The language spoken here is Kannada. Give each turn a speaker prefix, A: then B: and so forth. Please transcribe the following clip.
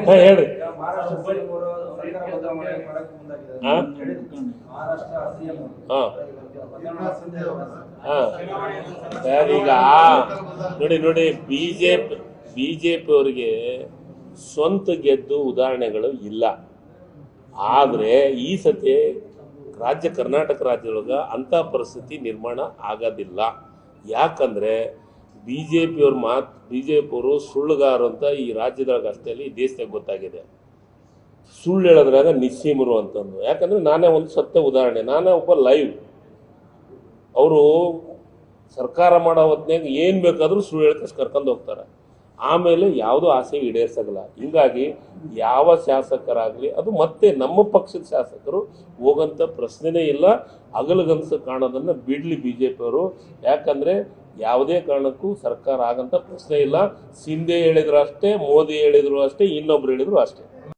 A: ಹಾ
B: ಮುಂದಾಗಿದ್ದಾರೆ
A: ಹಾ?
B: ಮಹಾರಾಷ್ಟ್ರ ಸಿಎಂ
A: ಹಾ. ಹಾ. ಸರ್, ಈಗ ನೋಡಿ ನೋಡಿ ಬಿಜೆಪಿ ಬಿಜೆಪಿ ಅವರಿಗೆ ಸ್ವಂತ ಗೆದ್ದು ಉದಾಹರಣೆಗಳು ಇಲ್ಲ. ಆದ್ರೆ ಈ ಸತಿ ರಾಜ್ಯ ಕರ್ನಾಟಕ ರಾಜ್ಯದೊಳಗ ಅಂತ ಪರಿಸ್ಥಿತಿ ನಿರ್ಮಾಣ ಆಗೋದಿಲ್ಲ. ಯಾಕಂದ್ರೆ ಬಿ ಜೆ ಪಿಯವ್ರ ಮಾತು ಬಿ ಜೆ ಪಿಯವರು ಸುಳ್ಳುಗಾರರು ಅಂತ ಈ ರಾಜ್ಯದೊಳಗೆ ಅಷ್ಟೇ ಅಲ್ಲಿ ದೇಶದಾಗ ಗೊತ್ತಾಗಿದೆ. ಸುಳ್ಳು ಹೇಳೋದ್ರಾಗ ನಿಸ್ಸೀಮರು ಅಂತಂದು. ಯಾಕಂದ್ರೆ ನಾನೇ ಒಂದು ಸತ್ಯ ಉದಾಹರಣೆ. ನಾನೇ ಒಬ್ಬ ಲೈವ್ ಅವರು ಸರ್ಕಾರ ಮಾಡೋ ಹೊತ್ನ್ಯಾಗ ಏನು ಬೇಕಾದರೂ ಸುಳ್ಳು ಹೇಳ್ಕಸ್ ಕರ್ಕೊಂಡು ಹೋಗ್ತಾರೆ. ಆಮೇಲೆ ಯಾವುದೋ ಆಸೆ ಈಡೇರಿಸಲ್ಲ ಹಿಂಗಾಗಿ ಯಾವ ಶಾಸಕರಾಗಲಿ, ಅದು ಮತ್ತೆ ನಮ್ಮ ಪಕ್ಷದ ಶಾಸಕರು ಹೋಗಂತ ಪ್ರಶ್ನೆನೇ ಇಲ್ಲ. ಅಗಲಗನಸು ಕಾಣೋದನ್ನ ಬಿಡ್ಲಿ ಬಿ ಜೆ ಪಿಯವರು ಯಾಕಂದ್ರೆ ಯಾವುದೇ ಕಾರಣಕ್ಕೂ ಸರ್ಕಾರ ಆಗಂತ ಪ್ರಶ್ನೆ ಇಲ್ಲ. ಸಿಂಧೆ ಹೇಳಿದ್ರು ಅಷ್ಟೇ, ಮೋದಿ ಹೇಳಿದ್ರು ಅಷ್ಟೇ, ಇನ್ನೊಬ್ರು ಹೇಳಿದ್ರು ಅಷ್ಟೇ.